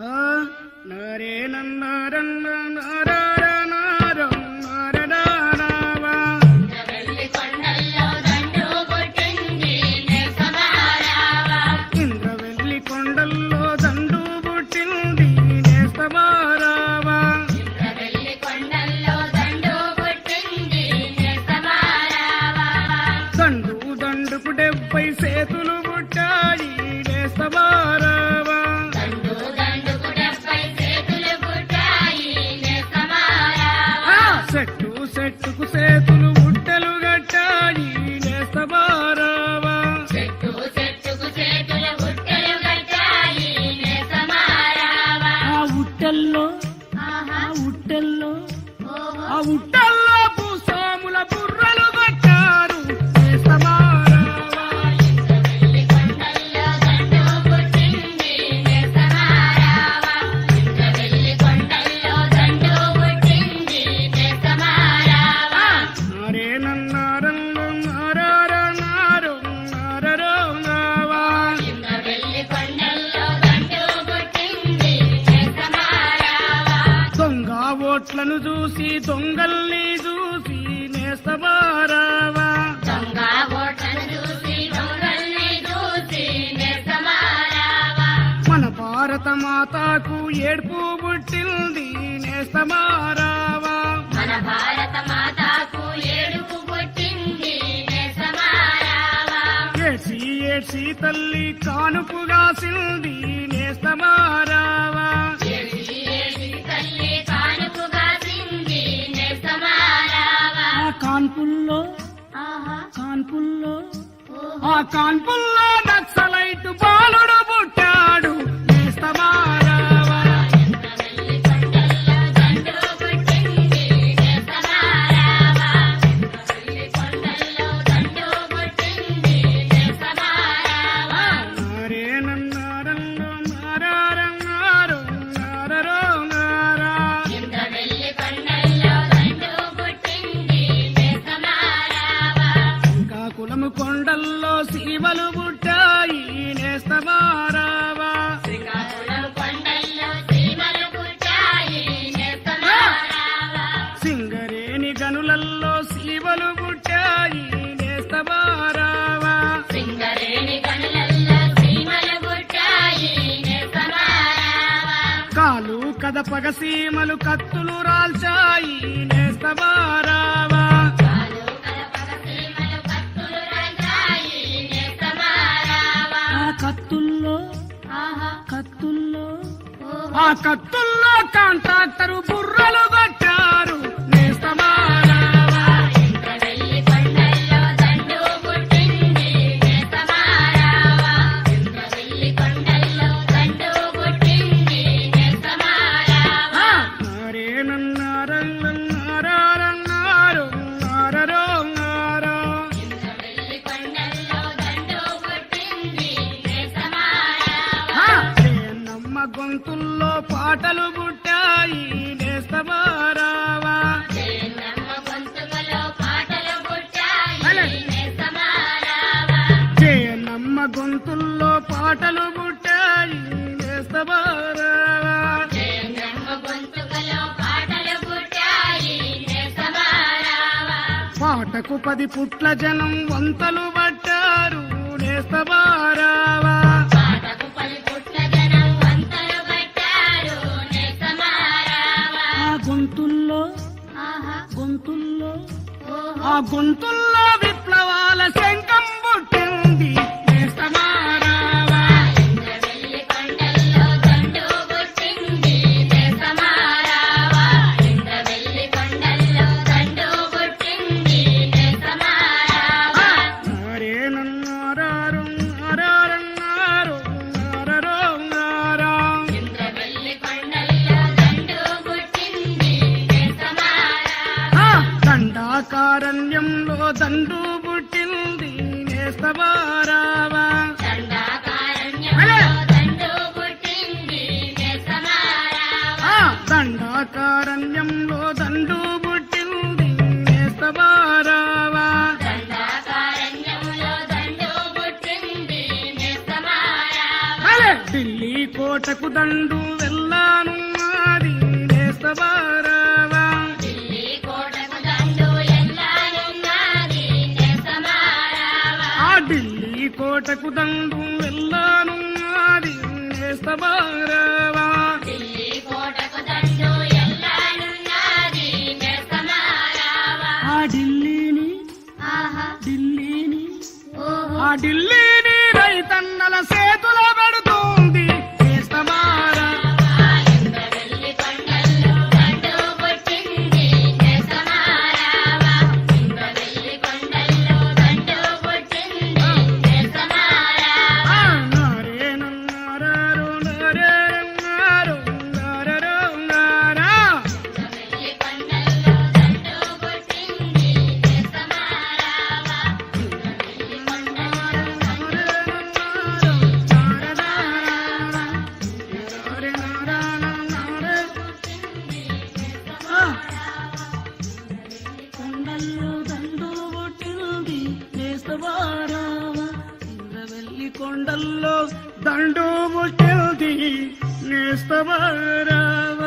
నరే నన్నారన్న కొండల్లో దండుకు డెబ్బై సేతులు పుట్టాయి. ఓహో ఆ చూసి దొంగల్ని చూసి నేస్తమారావా? దొంగల్ని చూసి నేసమారావా మన భారత మాతకు ఏడుపు పుట్టింది నేస్తమారావా? మన భారత మాతాకు ఏడుపు పుట్టింది ఏడ్చి ఏడ్చి తల్లి కానుపుగాసింది నేస్తమారావా? కాన్పుల్లో. కాన్పుల్లో. ఆ కాన్పుల్లో నక్సలైట్ బాలుడు పుట్టాడు. నేస్తమారావా నేస్తమారావా? సింగరేణి గనులల్లో శివలు పుట్టాయి నేస్తమారావా? సింగరేణి కాలు కదపగ సీమలు కత్తులు రాల్చాయి నేస్తమారావా? ఓహో కత్తుల్లో కాంట్రాక్టరు గొంతుల్లో పాటలు పుట్టాయి నేస్తమారావా. జయనమ్మ గొంతుల్లో పాటలు పుట్టాయి నేస్తమారావా. పాటకు పది పుట్ల జనం వంతలు పట్టారు నేస్తమారావా. గొంతుల్లో. ఆహా. గొంతుల్లో. ఆ గొంతుల్లో విప్లవాల శంఖం పుట్టింది. అరణ్యంలో దండు పుట్టింది దండాకారణ్యంలో దండు పుట్టింది నేస్తవారావా. ఢిల్లీ కోటకు దండు వెళ్ళాను మాది నేస్తవారా కోటకుదండు వెళ్ళాను అది నేస్తమారవా. ఢిల్లీని ఢిల్లీని ఆ ఢిల్లీ ಕೈಯು ದಂಡು ಒಟ್ಟಿಂದಿ ಬೇಸವಾರ ಇಂದ್ರವೆಲ್ಲಿ ಕೊಂಡಲ್ಲೋ ದಂಡು ಮುಟ್ಟಿಲ್ದಿ ನೇಸ್ತವಾರವ